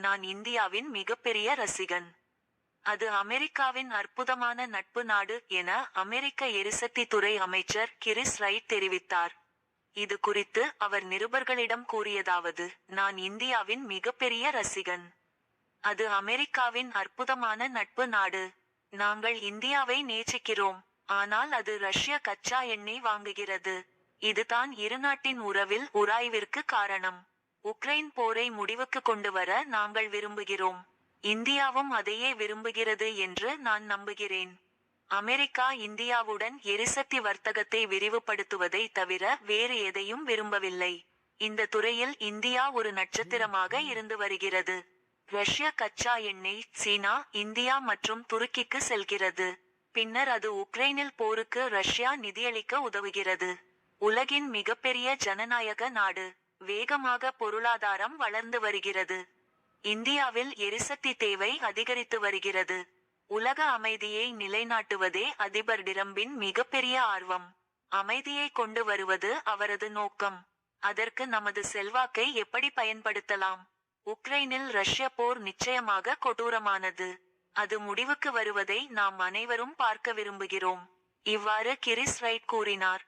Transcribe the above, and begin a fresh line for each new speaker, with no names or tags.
நான் இந்தியாவின் மிகப்பெரிய ரசிகன். அது அமெரிக்காவின் அற்புதமான நட்பு நாடு என அமெரிக்க எரிசக்தி துறை அமைச்சர் கிறிஸ் ரைட் தெரிவித்தார். இது குறித்து அவர் நிருபர்களிடம் கூறியதாவது நான் இந்தியாவின் மிகப்பெரிய ரசிகன். அது அமெரிக்காவின் அற்புதமான நட்பு நாடு. நாங்கள் இந்தியாவை நேசிக்கிறோம். ஆனால் அது ரஷ்ய கச்சா எண்ணெய் வாங்குகிறது. இதுதான் இருநாட்டின் உறவில் உராய்விற்கு காரணம். உக்ரைன் போரை முடிவுக்கு கொண்டு வர நாங்கள் விரும்புகிறோம். இந்தியாவும் அதையே விரும்புகிறது என்று நான் நம்புகிறேன். அமெரிக்கா இந்தியாவுடன் எரிசக்தி வர்த்தகத்தை விரிவுபடுத்துவதை தவிர வேறு எதையும் விரும்பவில்லை. இந்த துறையில் இந்தியா ஒரு நட்சத்திரமாக இருந்து வருகிறது. ரஷ்ய கச்சா எண்ணெய் சீனா இந்தியா மற்றும் துருக்கிக்கு செல்கிறது. பின்னர் அது உக்ரைனில் போருக்கு ரஷ்யா நிதியளிக்க உதவுகிறது. உலகின் மிகப்பெரிய ஜனநாயக நாடு. வேகமாக பொருளாதாரம் வளர்ந்து வருகிறது. இந்தியாவில் எரிசக்தி தேவை அதிகரித்து வருகிறது. உலக அமைதியை நிலைநாட்டுவதே அதிபர் டிரம்பின் மிகப்பெரிய ஆர்வம். அமைதியை கொண்டு வருவது அவரது நோக்கம். அதற்கு நமது செல்வாக்கை எப்படி பயன்படுத்தலாம்? உக்ரைனில் ரஷ்ய போர் நிச்சயமாக கொடூரமானது. அது முடிவுக்கு வருவதை நாம் அனைவரும் பார்க்க விரும்புகிறோம். இவ்வாறு கிரிஸ் ரைட் கூறினார்.